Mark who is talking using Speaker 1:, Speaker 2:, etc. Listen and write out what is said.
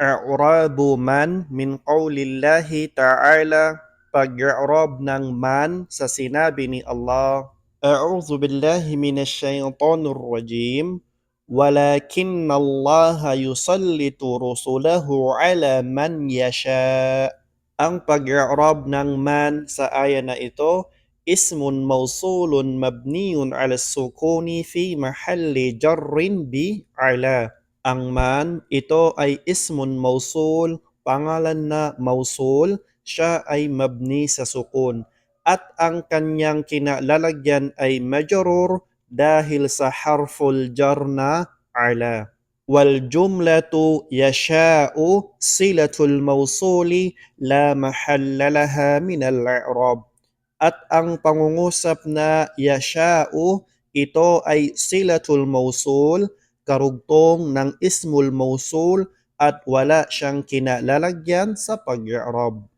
Speaker 1: i'rabu man min qawlillahi ta'ala pag-i'rab ng man sa sinabi ni Allah A'udhu billahi minash shaitanir rajim ولكن الله يسلط رسله على من يشاء ang pag-i'rab ng man sa aya na ito ismun mawsulun mabniyun ala sukuni fi mahalli jarrin bi ala ang man, ito ay ismun mausul, pangalan na mausul, siya ay mabni sa sukun. At ang kanyang kinalalagyan ay majrur dahil sa harful jar na ala. Wal jumlatu yasha'u silatul mausuli la mahalla min al-i'rab. At ang pangungusap na yasha'u, ito ay silatul mausul, karugtong ng ismul mausul at wala siyang kinalalagyan sa pag-i'rab.